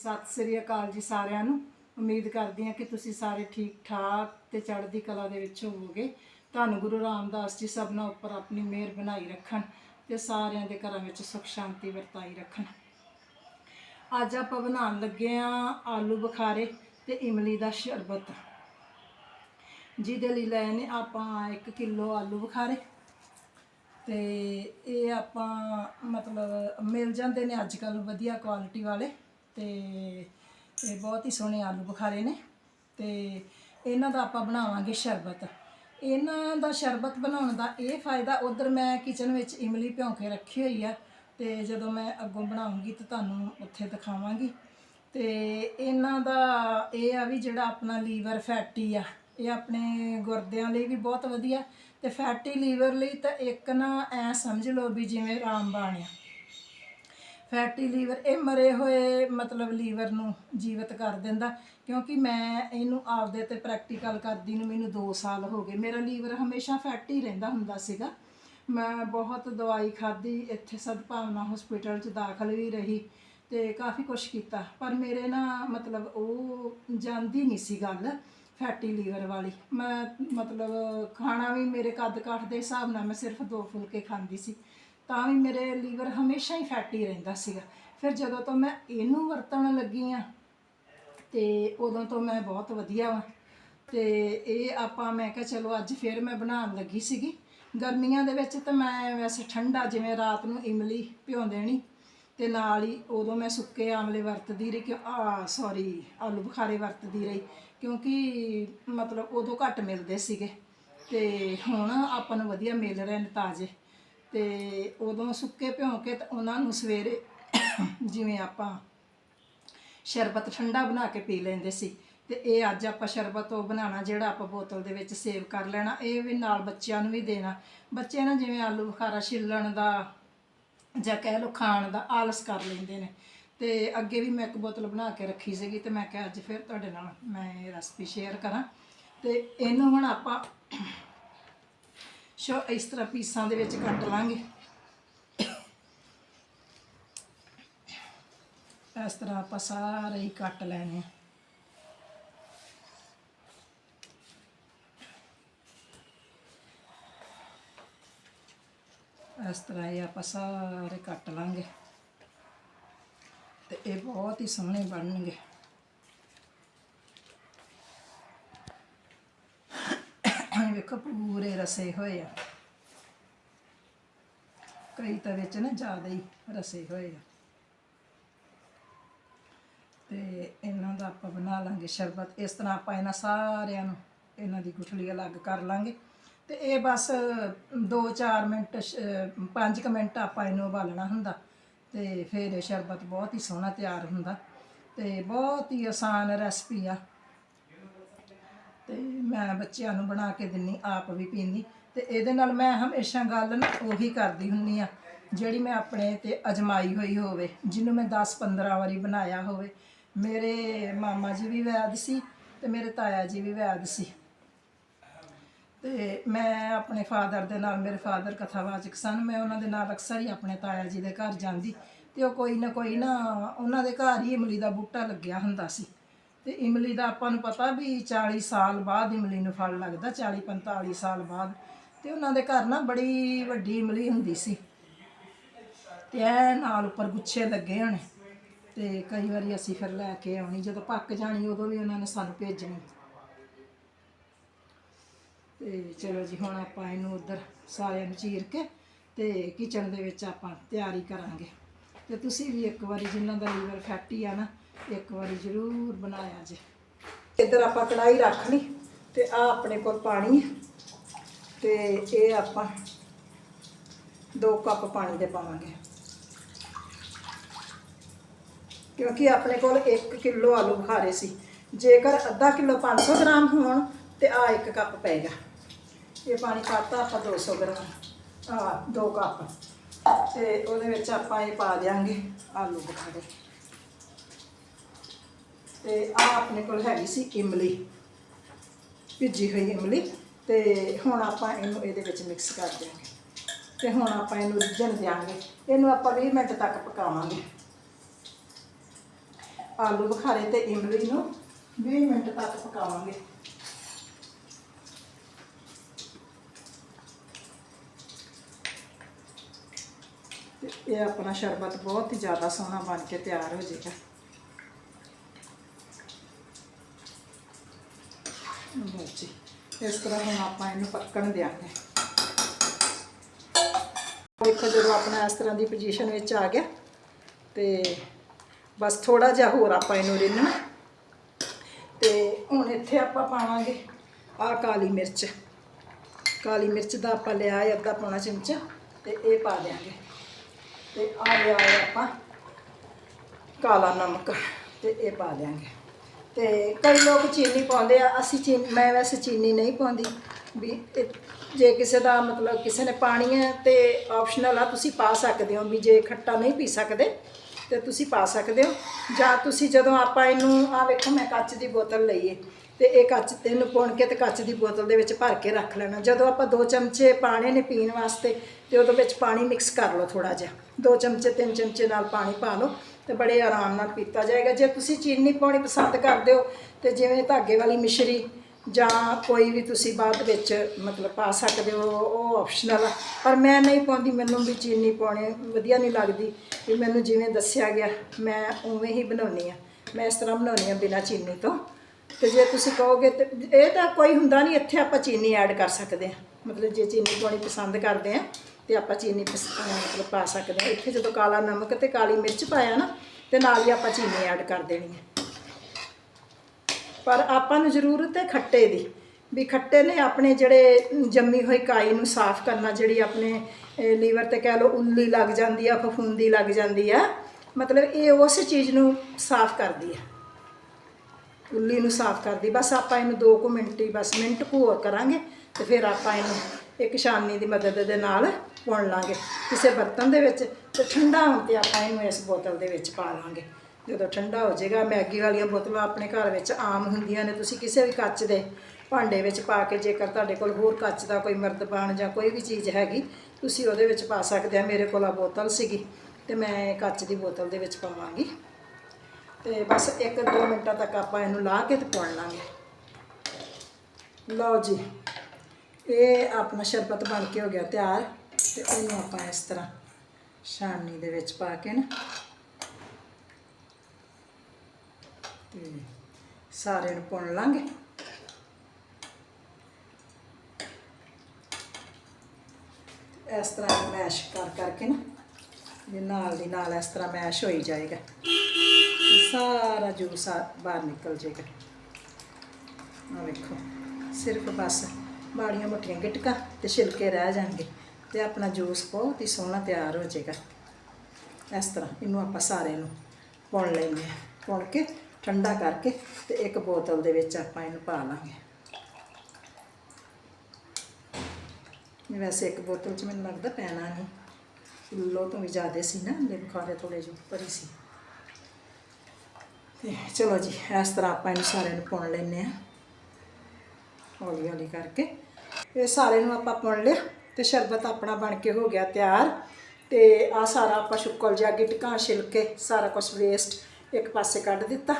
ਸਤਿ ਸ੍ਰੀ ਅਕਾਲ ਜੀ ਸਾਰਿਆਂ ਨੂੰ। ਉਮੀਦ ਕਰਦੀ ਹਾਂ ਕਿ ਤੁਸੀਂ ਸਾਰੇ ਠੀਕ ਠਾਕ ਤੇ ਚੜ੍ਹਦੀ ਕਲਾ ਦੇ ਵਿੱਚ ਹੋਵੋਗੇ। ਤੁਹਾਨੂੰ ਗੁਰੂ ਰਾਮਦਾਸ ਜੀ ਸਭਨਾਂ ਉੱਪਰ ਆਪਣੀ ਮਿਹਰ ਬਣਾਈ ਰੱਖਣ ਤੇ ਸਾਰਿਆਂ ਦੇ ਘਰਾਂ ਵਿੱਚ ਸੁਖ ਸ਼ਾਂਤੀ ਵਰਤਾਈ ਰੱਖਣ। ਅੱਜ ਆਪਾਂ ਬਣਾਉਣ ਲੱਗੇ ਆ ਆਲੂ ਬੁਖਾਰੇ ਤੇ ਇਮਲੀ ਦਾ ਸ਼ਰਬਤ। ਜਿਹਦੇ ਲਈ ਲਏ ਨੇ ਆਪਾਂ 1 ਕਿਲੋ ਆਲੂ ਬੁਖਾਰੇ ਤੇ ਇਹ ਆਪਾਂ ਮਤਲਬ ਮਿਲ ਜਾਂਦੇ ਨੇ ਅੱਜ ਕੱਲ ਵਧੀਆ ਕੁਆਲਿਟੀ ਵਾਲੇ। ਤੇ ਇਹ ਬਹੁਤ ਹੀ ਸੋਹਣੇ ਆਲੂ ਬੁਖਾਰੇ ਨੇ ਤੇ ਇਹਨਾਂ ਦਾ ਆਪਾਂ ਬਣਾਵਾਂਗੇ ਸ਼ਰਬਤ। ਇਹਨਾਂ ਦਾ ਸ਼ਰਬਤ ਬਣਾਉਣ ਦਾ ਇਹ ਫਾਇਦਾ ਉਧਰ ਮੈਂ ਕਿਚਨ ਵਿੱਚ ਇਮਲੀ ਭਿਉਂ ਕੇ ਰੱਖੀ ਹੋਈ ਆ ਤੇ ਜਦੋਂ ਮੈਂ ਅੱਗੋਂ ਬਣਾਉਂਗੀ ਤਾਂ ਤੁਹਾਨੂੰ ਉੱਥੇ ਦਿਖਾਵਾਂਗੀ। ਤੇ ਇਹਨਾਂ ਦਾ ਇਹ ਆ ਵੀ ਜਿਹੜਾ ਆਪਣਾ ਲੀਵਰ ਫੈਟੀ ਆ, ਇਹ ਆਪਣੇ ਗੁਰਦਿਆਂ ਲਈ ਵੀ ਬਹੁਤ ਵਧੀਆ ਤੇ ਫੈਟੀ ਲੀਵਰ ਲਈ ਤਾਂ ਇੱਕ ਨਾ ਐ ਸਮਝ ਲਓ ਵੀ ਜਿਵੇਂ ਰਾਮਬਾਣ ਆ। ਫੈਟੀ ਲੀਵਰ, ਇਹ ਮਰੇ ਹੋਏ ਮਤਲਬ ਲੀਵਰ ਨੂੰ ਜੀਵਤ ਕਰ ਦਿੰਦਾ ਕਿਉਂਕਿ ਮੈਂ ਇਹਨੂੰ ਆਪਦੇ ਤੇ ਪ੍ਰੈਕਟੀਕਲ ਕਰਦੀ ਨੂੰ ਮੈਨੂੰ 2 ਸਾਲ ਹੋ ਗਏ। ਮੇਰਾ ਲੀਵਰ ਹਮੇਸ਼ਾ ਫੈਟੀ ਰਹਿੰਦਾ ਹੁੰਦਾ ਸੀਗਾ। ਮੈਂ ਬਹੁਤ ਦਵਾਈ ਖਾਧੀ, ਇੱਥੇ ਸਦਭਾਵਨਾ ਹਸਪੀਟਲ 'ਚ ਦਾਖਲ ਵੀ ਰਹੀ ਤੇ ਕਾਫੀ ਕੁਛ ਕੀਤਾ। ਪਰ ਮੇਰੇ ਨਾ ਮਤਲਬ ਉਹ ਜਾਂਦੀ ਨਹੀਂ ਸੀ ਗੱਲ ਫੈਟੀ ਲੀਵਰ ਵਾਲੀ। ਮੈਂ ਮਤਲਬ ਖਾਣਾ ਵੀ ਮੇਰੇ ਕੱਦ ਕਾਠ ਦੇ ਹਿਸਾਬ ਨਾਲ ਮੈਂ ਸਿਰਫ ਦੋ ਫੁਲਕੇ ਖਾਂਦੀ ਸੀ। ਤਾਂ ਵੀ ਮੇਰੇ ਲੀਵਰ ਹਮੇਸ਼ਾ ਹੀ ਫੈਟੀ ਰਹਿੰਦਾ ਸੀਗਾ। ਫਿਰ ਜਦੋਂ ਤੋਂ ਮੈਂ ਇਹਨੂੰ ਵਰਤਣ ਲੱਗੀ ਆ, ਤੇ ਉਦੋਂ ਤੋਂ ਮੈਂ ਬਹੁਤ ਵਧੀਆ ਵਾਂ। ਤੇ ਇਹ ਆਪਾਂ, ਮੈਂ ਕਿਹਾ ਚਲੋ ਅੱਜ ਫਿਰ ਮੈਂ ਬਣਾਉਣ ਲੱਗੀ ਸੀਗੀ। ਗਰਮੀਆਂ ਦੇ ਵਿੱਚ ਤਾਂ ਮੈਂ ਵੈਸੇ ਠੰਡਾ, ਜਿਵੇਂ ਰਾਤ ਨੂੰ ਇਮਲੀ ਭਿਉਂ ਦੇਣੀ, ਤੇ ਨਾਲ ਹੀ ਉਦੋਂ ਮੈਂ ਸੁੱਕੇ ਆਮਲੇ ਵਰਤਦੀ ਰਹੀ ਕਿ, ਆ ਸੌਰੀ ਆਲੂ ਬੁਖਾਰੇ ਵਰਤਦੀ ਰਹੀ, ਕਿਉਂਕਿ ਮਤਲਬ ਉਦੋਂ ਘੱਟ ਮਿਲਦੇ ਸੀਗੇ। ਤੇ ਹੁਣ ਆਪਾਂ ਨੂੰ ਵਧੀਆ ਮਿਲ ਰਹੇ ਨੇ ਤਾਜ਼ੇ। ਤੇ ਉਦੋਂ ਸੁੱਕੇ ਭਿਉਂ ਕੇ ਤੇ ਉਹਨਾਂ ਨੂੰ ਸਵੇਰੇ ਜਿਵੇਂ ਆਪਾਂ ਸ਼ਰਬਤ ਠੰਡਾ ਬਣਾ ਕੇ ਪੀ ਲੈਂਦੇ ਸੀ ਤੇ ਇਹ ਅੱਜ ਆਪਾਂ ਸ਼ਰਬਤ ਉਹ ਬਣਾਉਣਾ ਜਿਹੜਾ ਆਪਾਂ ਬੋਤਲ ਦੇ ਵਿੱਚ ਸੇਵ ਕਰ ਲੈਣਾ, ਇਹ ਵੀ ਨਾਲ ਬੱਚਿਆਂ ਨੂੰ ਵੀ ਦੇਣਾ। ਬੱਚੇ ਨਾ ਜਿਵੇਂ ਆਲੂ ਬੁਖਾਰਾ ਛਿੱਲਣ ਦਾ ਜਾਂ ਕਹਿ ਲਓ ਖਾਣ ਦਾ ਆਲਸ ਕਰ ਲੈਂਦੇ ਨੇ। ਤੇ ਅੱਗੇ ਵੀ ਮੈਂ ਇੱਕ ਬੋਤਲ ਬਣਾ ਕੇ ਰੱਖੀ ਸੀਗੀ ਤੇ ਮੈਂ ਕਿਹਾ ਅੱਜ ਫਿਰ ਤੁਹਾਡੇ ਨਾਲ ਮੈਂ ਇਹ ਰੈਸਪੀ ਸ਼ੇਅਰ ਕਰਾਂ। ਤੇ ਇਹਨੂੰ ਹੁਣ ਆਪਾਂ ਸ਼ੋ, ਇਸ ਤਰ੍ਹਾਂ ਪੀਸਾਂ ਦੇ ਵਿੱਚ ਕੱਟ ਲਾਂਗੇ। ਇਸ ਤਰ੍ਹਾਂ ਆਪਾਂ ਸਾਰੇ ਹੀ ਕੱਟ ਲੈਣੇ ਆ। ਇਸ ਤਰ੍ਹਾਂ ਇਹ ਆਪਾਂ ਸਾਰੇ ਕੱਟ ਲਾਂਗੇ ਤੇ ਇਹ ਬਹੁਤ ਹੀ ਸੋਹਣੇ ਬਣਨਗੇ। ਵੇਖੋ ਪੂਰੇ ਰਸੇ ਹੋਏ ਆ। ਕਈ ਤਾਂ ਵਿੱਚ ਨਾ ਜ਼ਿਆਦਾ ਹੀ ਰਸੇ ਹੋਏ ਆ। ਤੇ ਇਹਨਾਂ ਦਾ ਆਪਾਂ ਬਣਾ ਲਾਂਗੇ ਸ਼ਰਬਤ। ਇਸ ਤਰ੍ਹਾਂ ਆਪਾਂ ਇਹਨਾਂ ਸਾਰਿਆਂ ਨੂੰ ਇਹਨਾਂ ਦੀ ਗੁਠਲੀ ਅਲੱਗ ਕਰ ਲਾਂਗੇ। ਤੇ ਇਹ ਬਸ 2-4 ਮਿੰਟ 5 ਮਿੰਟ ਆਪਾਂ ਇਹਨੂੰ ਉਬਾਲਣਾ ਹੁੰਦਾ। ਤੇ ਫਿਰ ਇਹ ਸ਼ਰਬਤ ਬਹੁਤ ਹੀ ਸੋਹਣਾ ਤਿਆਰ ਹੁੰਦਾ। ਤੇ ਬਹੁਤ ਹੀ ਆਸਾਨ ਰੈਸਪੀ ਆ। ਤੇ ਮੈਂ ਬੱਚਿਆਂ ਨੂੰ ਬਣਾ ਕੇ ਦਿੰਨੀ, ਆਪ ਵੀ ਪੀਂਦੀ। ਤੇ ਇਹਦੇ ਨਾਲ ਮੈਂ ਹਮੇਸ਼ਾ ਗੱਲ ਨਾ ਉਹੀ ਕਰਦੀ ਹੁੰਨੀ ਆ, ਜਿਹੜੀ ਮੈਂ ਆਪਣੇ ਤੇ ਅਜਮਾਈ ਹੋਈ ਹੋਵੇ, ਜਿਹਨੂੰ ਮੈਂ 10-15 ਵਾਰੀ ਬਣਾਇਆ ਹੋਵੇ। ਮੇਰੇ ਮਾਮਾ ਜੀ ਵੀ ਵੈਦ ਸੀ ਤੇ ਮੇਰੇ ਤਾਇਆ ਜੀ ਵੀ ਵੈਦ ਸੀ। ਤੇ ਮੈਂ ਆਪਣੇ ਫਾਦਰ ਦੇ ਨਾਲ, ਮੇਰੇ ਫਾਦਰ ਕਥਾਵਾਚਕ ਸਨ। ਮੈਂ ਉਹਨਾਂ ਦੇ ਨਾਲ ਅਕਸਰ ਹੀ ਆਪਣੇ ਤਾਇਆ ਜੀ ਦੇ ਘਰ ਜਾਂਦੀ। ਤੇ ਉਹ ਕੋਈ ਨਾ ਕੋਈ ਨਾ ਉਹਨਾਂ ਦੇ ਘਰ ਹੀ ਇਮਲੀ ਦਾ ਬੂਟਾ ਲੱਗਿਆ ਹੁੰਦਾ ਸੀ। ਤੇ ਇਮਲੀ ਦਾ ਆਪਾਂ ਨੂੰ ਪਤਾ ਵੀ 40 ਸਾਲ ਬਾਅਦ ਇਮਲੀ ਨੂੰ ਫਲ ਲੱਗਦਾ 40 45 ਸਾਲ ਬਾਅਦ। ਤੇ ਉਹਨਾਂ ਦੇ ਘਰ ਨਾ ਬੜੀ ਵੱਡੀ ਇਮਲੀ ਹੁੰਦੀ ਸੀ। ਤੇ ਇਹ ਨਾਲ ਉੱਪਰ ਗੁੱਛੇ ਲੱਗੇ ਹੋਣੇ। ਤੇ ਕਈ ਵਾਰੀ ਅਸੀਂ ਫਿਰ ਲੈ ਕੇ ਆਉਣੀ। ਜਦੋਂ ਪੱਕ ਜਾਣੀ, ਉਦੋਂ ਵੀ ਉਹਨਾਂ ਨੇ ਸਾਨੂੰ ਭੇਜਣੀ। ਤੇ ਚਲੋ ਜੀ, ਹੁਣ ਆਪਾਂ ਇਹਨੂੰ ਉਧਰ ਸਾਰਿਆਂ ਨੂੰ ਚੀਰ ਕੇ ਤੇ ਕਿਚਨ ਦੇ ਵਿੱਚ ਆਪਾਂ ਤਿਆਰੀ ਕਰਾਂਗੇ। ਤੇ ਤੁਸੀਂ ਵੀ ਇੱਕ ਵਾਰੀ ਜਿਨ੍ਹਾਂ ਦਾ ਲੀਵਰ ਫੈਟੀ ਆ ਨਾ ਇੱਕ ਵਾਰੀ ਜ਼ਰੂਰ ਬਣਾਇਆ ਜੇ। ਇੱਧਰ ਆਪਾਂ ਕੜਾਈ ਰੱਖ ਲਈ ਤੇ ਆ ਆਪਣੇ ਕੋਲ ਪਾਣੀ ਹੈ ਤੇ ਇਹ ਆਪਾਂ 2 ਕੱਪ ਪਾਣੀ ਦੇ ਪਾਵਾਂਗੇ। ਕਿਉਂਕਿ ਆਪਣੇ ਕੋਲ 1 ਕਿਲੋ ਆਲੂ ਬੁਖਾਰੇ ਸੀ। ਜੇਕਰ ਅੱਧਾ ਕਿਲੋ 500 ਗ੍ਰਾਮ ਹੋਣ ਤੇ ਆ 1 ਕੱਪ ਪਏਗਾ ਇਹ ਪਾਣੀ ਪਾਤਾ ਆਪਾਂ 200 ਗ੍ਰਾਮ ਆ 2 ਕੱਪ। ਤੇ ਉਹਦੇ ਵਿੱਚ ਆਪਾਂ ਇਹ ਪਾ ਦਿਆਂਗੇ ਆਲੂ ਬੁਖਾਰੇ। ਤੇ ਆ ਆਪਣੇ ਕੋਲ ਹੈਗੀ ਸੀ ਇਮਲੀ, ਭਿੱਜੀ ਹੋਈ ਇਮਲੀ, ਤੇ ਹੁਣ ਆਪਾਂ ਇਹਨੂੰ ਇਹਦੇ ਵਿੱਚ ਮਿਕਸ ਕਰ ਦਿਆਂਗੇ। ਤੇ ਹੁਣ ਆਪਾਂ ਇਹਨੂੰ ਰਿੱਝਣ ਦਿਆਂਗੇ। ਇਹਨੂੰ ਆਪਾਂ 20 ਮਿੰਟ ਤੱਕ ਪਕਾਵਾਂਗੇ। ਆਲੂ ਬੁਖਾਰੇ ਤੇ ਇਮਲੀ ਨੂੰ 20 ਮਿੰਟ ਤੱਕ ਪਕਾਵਾਂਗੇ। ਇਹ ਆਪਣਾ ਸ਼ਰਬਤ ਬਹੁਤ ਹੀ ਜ਼ਿਆਦਾ ਸੋਹਣਾ ਬਣ ਕੇ ਤਿਆਰ ਹੋ ਜਾਏਗਾ ਲਓ ਜੀ। ਇਸ ਤਰ੍ਹਾਂ ਹੁਣ ਆਪਾਂ ਇਹਨੂੰ ਪੱਕਣ ਦਿਆਂਗੇ। ਦੇਖੋ ਜਦੋਂ ਆਪਣਾ ਇਸ ਤਰ੍ਹਾਂ ਦੀ ਪੋਜੀਸ਼ਨ ਵਿੱਚ ਆ ਗਿਆ, ਤੇ ਬਸ ਥੋੜਾ ਜਿਹਾ ਹੋਰ ਆਪਾਂ ਇਹਨੂੰ ਰਿੰਨਣਾ। ਤੇ ਹੁਣ ਇੱਥੇ ਆਪਾਂ ਪਾਵਾਂਗੇ ਆਹ ਕਾਲੀ ਮਿਰਚ। ਕਾਲੀ ਮਿਰਚ ਦਾ ਆਪਾਂ ਲਿਆ ਹੈ ਅੱਧਾ ਪੌਣਾ ਚਮਚਾ, ਤੇ ਇਹ ਪਾ ਦਿਆਂਗੇ। ਤੇ ਆ ਲਿਆ ਆਪਾਂ ਕਾਲਾ ਨਮਕ, ਤੇ ਇਹ ਪਾ ਦਿਆਂਗੇ। ਤੇ ਕਈ ਲੋਕ ਚੀਨੀ ਪਾਉਂਦੇ ਆ, ਅਸੀਂ ਚੀਨੀ ਮੈਂ ਵੈਸੇ ਚੀਨੀ ਨਹੀਂ ਪਾਉਂਦੀ, ਵੀ ਇਹ- ਜੇ ਕਿਸੇ ਦਾ ਮਤਲਬ ਕਿਸੇ ਨੇ ਪਾਣੀ ਹੈ ਤੇ ਆਪਸ਼ਨਲ ਆ, ਤੁਸੀਂ ਪਾ ਸਕਦੇ ਹੋ, ਵੀ ਜੇ ਖੱਟਾ ਨਹੀਂ ਪੀ ਸਕਦੇ, ਤੇ ਤੁਸੀਂ ਪਾ ਸਕਦੇ ਹੋ, ਜਾਂ ਤੁਸੀਂ ਜਦੋਂ ਆਪਾਂ ਇਹਨੂੰ ਆ ਵੇਖੋ ਮੈਂ ਕੱਚ ਦੀ ਬੋਤਲ ਲਈਏ ਤੇ ਇਹ ਕੱਚ ਤੇ ਪੁਣ ਕੇ ਤੇ ਕੱਚ ਦੀ ਬੋਤਲ ਦੇ ਵਿੱਚ ਭਰ ਕੇ ਰੱਖ ਲੈਣਾ। ਜਦੋਂ ਆਪਾਂ ਦੋ ਚਮਚੇ ਪਾਣੇ ਨੇ ਪੀਣ ਵਾਸਤੇ ਤੇ ਉਹਦੇ ਵਿੱਚ ਪਾਣੀ ਮਿਕਸ ਕਰ ਲਓ ਥੋੜਾ ਜਿਹਾ। ਦੋ ਚਮਚੇ, ਤਿੰਨ ਚਮਚੇ ਨਾਲ ਪਾਣੀ ਪਾ ਲਓ ਤੇ ਬੜੇ ਆਰਾਮ ਨਾਲ ਪੀਤਾ ਜਾਏਗਾ। ਜੇ ਤੁਸੀਂ ਚੀਨੀ ਪਾਉਣੀ ਪਸੰਦ ਕਰਦੇ ਹੋ ਤੇ ਜਿਵੇਂ ਧਾਗੇ ਵਾਲੀ ਮਿਸ਼ਰੀ ਜਾਂ ਕੋਈ ਵੀ ਤੁਸੀਂ ਬਾਅਦ ਵਿੱਚ ਮਤਲਬ ਪਾ ਸਕਦੇ ਹੋ, ਉਹ ਆਪਸ਼ਨਲ ਆ। ਪਰ ਮੈਂ ਨਹੀਂ ਪਾਉਂਦੀ, ਮੈਨੂੰ ਵੀ ਚੀਨੀ ਪਾਉਣੀ ਵਧੀਆ ਨਹੀਂ ਲੱਗਦੀ। ਵੀ ਮੈਨੂੰ ਜਿਵੇਂ ਦੱਸਿਆ ਗਿਆ, ਮੈਂ ਉਵੇਂ ਹੀ ਬਣਾਉਣੀ ਆ ਮੈਂ ਇਸ ਤਰ੍ਹਾਂ ਬਣਾਉਣੀ ਆ ਬਿਨਾਂ ਚੀਨੀ ਤੋਂ। ਤੇ ਜੇ ਤੁਸੀਂ ਕਹੋਗੇ ਤੇ ਇਹ ਤਾਂ ਕੋਈ ਹੁੰਦਾ ਨਹੀਂ, ਇੱਥੇ ਆਪਾਂ ਚੀਨੀ ਐਡ ਕਰ ਸਕਦੇ ਹਾਂ। ਮਤਲਬ ਜੇ ਚੀਨੀ ਪਾਉਣੀ ਪਸੰਦ ਕਰਦੇ ਆ ਤੇ ਆਪਾਂ ਚੀਨੀ ਪਸ- ਮਤਲਬ ਪਾ ਸਕਦੇ ਹਾਂ। ਇੱਥੇ ਜਦੋਂ ਕਾਲਾ ਨਮਕ ਤੇ ਕਾਲੀ ਮਿਰਚ ਪਾਇਆ ਨਾ, ਤੇ ਨਾਲ ਹੀ ਆਪਾਂ ਚੀਨੀ ਐਡ ਕਰ ਦੇਣੀ ਹੈ। ਪਰ ਆਪਾਂ ਨੂੰ ਜ਼ਰੂਰਤ ਹੈ ਖੱਟੇ ਦੀ। ਵੀ ਖੱਟੇ ਨੇ ਆਪਣੇ ਜਿਹੜੇ ਜੰਮੀ ਹੋਈ ਕਾਈ ਨੂੰ ਸਾਫ਼ ਕਰਨਾ, ਜਿਹੜੀ ਆਪਣੇ ਲੀਵਰ ਤੇ ਕਹਿ ਲਓ ਉੱਲੀ ਲੱਗ ਜਾਂਦੀ ਆ ਫਫੂੰਦੀ ਲੱਗ ਜਾਂਦੀ ਆ, ਮਤਲਬ ਇਹ ਉਸ ਚੀਜ਼ ਨੂੰ ਸਾਫ਼ ਕਰਦੀ ਆ। ਉੱਲੀ ਨੂੰ ਸਾਫ਼ ਕਰਦੀ। ਬਸ ਆਪਾਂ ਇਹਨੂੰ 2 ਕੁ ਮਿੰਟ ਹੀ, ਬਸ ਮਿੰਟ ਕੁ ਹੋਰ ਕਰਾਂਗੇ ਤੇ ਫਿਰ ਆਪਾਂ ਇਹਨੂੰ ਇੱਕ ਛਾਨਣੀ ਦੀ ਮਦਦ ਦੇ ਨਾਲ ਪੁਣ ਲਾਂਗੇ ਕਿਸੇ ਬਰਤਨ ਦੇ ਵਿੱਚ ਤੇ ਠੰਡਾ ਹੋਣ ਤੇ ਆਪਾਂ ਇਹਨੂੰ ਇਸ ਬੋਤਲ ਦੇ ਵਿੱਚ ਪਾ ਲਾਂਗੇ। ਜਦੋਂ ਠੰਡਾ ਹੋ ਜਾਏਗਾ, ਮੈਗੀ ਵਾਲੀਆਂ ਬੋਤਲਾਂ ਆਪਣੇ ਘਰ ਵਿੱਚ ਆਮ ਹੁੰਦੀਆਂ ਨੇ, ਤੁਸੀਂ ਕਿਸੇ ਵੀ ਕੱਚ ਦੇ ਭਾਂਡੇ ਵਿੱਚ ਪਾ ਕੇ ਜੇਕਰ ਤੁਹਾਡੇ ਕੋਲ ਹੋਰ ਕੱਚ ਦਾ ਕੋਈ ਮਰਤਬਾਨ ਜਾਂ ਕੋਈ ਵੀ ਚੀਜ਼ ਹੈਗੀ, ਤੁਸੀਂ ਉਹਦੇ ਵਿੱਚ ਪਾ ਸਕਦੇ ਆ। ਮੇਰੇ ਕੋਲ ਆ ਬੋਤਲ ਸੀਗੀ ਤੇ ਮੈਂ ਕੱਚ ਦੀ ਬੋਤਲ ਦੇ ਵਿੱਚ ਪਾਵਾਂਗੀ। ਤੇ ਬਸ 1-2 ਮਿੰਟਾਂ ਤੱਕ ਆਪਾਂ ਇਹਨੂੰ ਲਾ ਕੇ ਤੇ ਪਾਉਣ ਲਾਂਗੇ। ਲਓ ਜੀ, ਇਹ ਆਪਣਾ ਸ਼ਰਬਤ ਬਣ ਕੇ ਹੋ ਗਿਆ ਤਿਆਰ ਤੇ ਇਹਨੂੰ ਆਪਾਂ ਇਸ ਤਰ੍ਹਾਂ ਛਾਨਣੀ ਦੇ ਵਿੱਚ ਪਾ ਕੇ ਨਾ। ਤੇ ਸਾਰੇ ਨੂੰ ਪੁਣ ਲਾਂਗੇ। ਇਸ ਤਰ੍ਹਾਂ ਮੈਸ਼ ਕਰ ਕਰਕੇ ਨਾ, ਇਹ ਨਾਲ ਦੀ ਨਾਲ ਇਸ ਤਰ੍ਹਾਂ ਮੈਸ਼ ਹੋਈ ਜਾਏਗਾ। ਤੇ ਸਾਰਾ ਜੂਸ ਆ, ਬਾਹਰ ਨਿਕਲ ਜਾਏਗਾ ਆ ਵੇਖੋ, ਸਿਰਫ ਬਸ ਮਾੜੀਆਂ ਮੋਟੀਆਂ ਗਿਟਕਾਂ ਤੇ ਛਿਲਕੇ ਰਹਿ ਜਾਣਗੇ ਤੇ ਆਪਣਾ ਜੂਸ ਬਹੁਤ ਹੀ ਸੋਹਣਾ ਤਿਆਰ ਹੋ ਜਾਏਗਾ। ਇਸ ਤਰ੍ਹਾਂ ਇਹਨੂੰ ਆਪਾਂ ਸਾਰੇ ਨੂੰ ਪੁਣ ਲੈਂਦੇ ਹਾਂ। ਪੁਣ ਕੇ, ਠੰਡਾ ਕਰਕੇ ਤੇ ਇੱਕ ਬੋਤਲ ਦੇ ਵਿੱਚ ਆਪਾਂ ਇਹਨੂੰ ਪਾ ਲਾਂਗੇ। ਵੈਸੇ ਇੱਕ ਬੋਤਲ ਚ ਮੈਨੂੰ ਲੱਗਦਾ ਪੈਣਾ ਨਹੀਂ। ਕਿਲੋ ਤੋਂ ਵੀ ਜ਼ਿਆਦਾ ਸੀ ਨਾ ਲੈ ਬੁਖਾਰੇ ਥੋੜੇ ਜਿਹੇ ਉੱਪਰ ਹੀ ਸੀ। ਤੇ ਚਲੋ ਜੀ, ਇਸ ਤਰ੍ਹਾਂ ਆਪਾਂ ਇਹਨੂੰ ਸਾਰਿਆਂ ਨੂੰ ਪੁਣ ਲੈਂਦੇ ਆ ਹੌਲੀ ਹੌਲੀ ਕਰਕੇ। ਇਹ ਸਾਰੇ ਨੂੰ ਆਪਾਂ ਪੁਣ ਲਿਆ ਤੇ ਸ਼ਰਬਤ ਆਪਣਾ ਬਣ ਕੇ ਹੋ ਗਿਆ ਤਿਆਰ। ਤੇ ਆ ਸਾਰਾ ਆਪਾਂ ਸ਼ੁੱਕਲ ਜਿਹਾ ਗਿਟਕਾਂ ਛਿਲਕੇ, ਸਾਰਾ ਕੁਝ ਵੇਸਟ ਇੱਕ ਪਾਸੇ ਕੱਢ ਦਿੱਤਾ।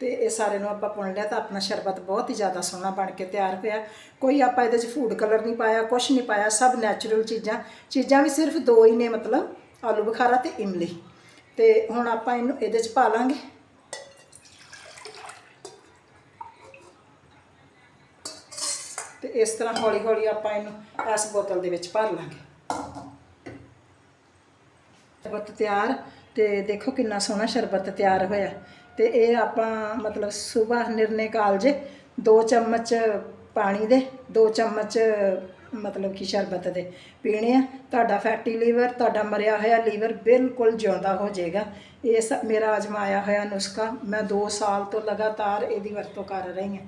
ਤੇ ਇਹ ਸਾਰੇ ਨੂੰ ਆਪਾਂ ਪੁਣ ਲਿਆ ਤਾਂ ਆਪਣਾ ਸ਼ਰਬਤ ਬਹੁਤ ਹੀ ਜ਼ਿਆਦਾ ਸੋਹਣਾ ਬਣ ਕੇ ਤਿਆਰ ਹੋਇਆ। ਕੋਈ ਆਪਾਂ ਇਹਦੇ 'ਚ ਫੂਡ ਕਲਰ ਨਹੀਂ ਪਾਇਆ ਕੁਝ ਨਹੀਂ ਪਾਇਆ, ਸਭ ਨੈਚੁਰਲ ਚੀਜ਼ਾਂ। ਚੀਜ਼ਾਂ ਵੀ ਸਿਰਫ ਦੋ ਹੀ ਨੇ, ਮਤਲਬ ਆਲੂ ਬੁਖਾਰਾ ਤੇ ਇਮਲੀ। ਤੇ ਹੁਣ ਆਪਾਂ ਇਹਨੂੰ ਇਹਦੇ 'ਚ ਪਾ ਲਾਂਗੇ। ਇਸ ਤਰ੍ਹਾਂ ਹੌਲੀ ਹੌਲੀ ਆਪਾਂ ਇਹਨੂੰ ਇਸ ਬੋਤਲ ਦੇ ਵਿੱਚ ਭਰ ਲਾਂਗੇ। ਸ਼ਰਬਤ ਤਿਆਰ, ਤੇ ਦੇਖੋ ਕਿੰਨਾ ਸੋਹਣਾ ਸ਼ਰਬਤ ਤਿਆਰ ਹੋਇਆ। ਤੇ ਇਹ ਆਪਾਂ ਮਤਲਬ ਸਵੇਰ ਨਿਰਨੇ ਕਾਲਜੇ 2 ਚਮਚ ਪਾਣੀ ਦੇ 2 ਚਮਚ ਮਤਲਬ ਕਿ ਸ਼ਰਬਤ ਦੇ ਪੀਣੇ ਆ। ਤੁਹਾਡਾ ਫੈਟੀ ਲੀਵਰ, ਤੁਹਾਡਾ ਮਰਿਆ ਹੋਇਆ ਲੀਵਰ ਬਿਲਕੁਲ ਜਿਉਂਦਾ ਹੋ ਜਾਏਗਾ। ਇਹ ਸ- ਮੇਰਾ ਅਜਮਾਇਆ ਹੋਇਆ ਨੁਸਖਾ ਮੈਂ 2 ਸਾਲ ਤੋਂ ਲਗਾਤਾਰ ਇਹਦੀ ਵਰਤੋਂ ਕਰ ਰਹੀ ਹਾਂ।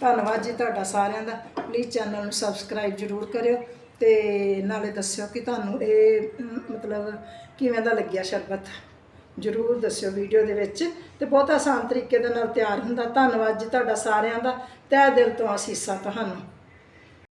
ਧੰਨਵਾਦ ਜੀ ਤੁਹਾਡਾ ਸਾਰਿਆਂ ਦਾ। ਪਲੀਜ਼ ਚੈਨਲ ਨੂੰ ਸਬਸਕ੍ਰਾਈਬ ਜਰੂਰ ਕਰਿਓ ਤੇ ਨਾਲੇ ਦੱਸਿਓ ਕਿ ਤੁਹਾਨੂੰ ਇਹ ਮਤਲਬ ਕਿਵੇਂ ਦਾ ਲੱਗਿਆ ਸ਼ਰਬਤ। ਜਰੂਰ ਦੱਸਿਓ ਵੀਡੀਓ ਦੇ ਵਿੱਚ ਤੇ ਬਹੁਤ ਆਸਾਨ ਤਰੀਕੇ ਦੇ ਨਾਲ ਤਿਆਰ ਹੁੰਦਾ। ਧੰਨਵਾਦ ਜੀ ਤੁਹਾਡਾ ਸਾਰਿਆਂ ਦਾ। ਤਹਿ ਦਿਲ ਤੋਂ ਅਸੀਸਾਂ ਤੁਹਾਨੂੰ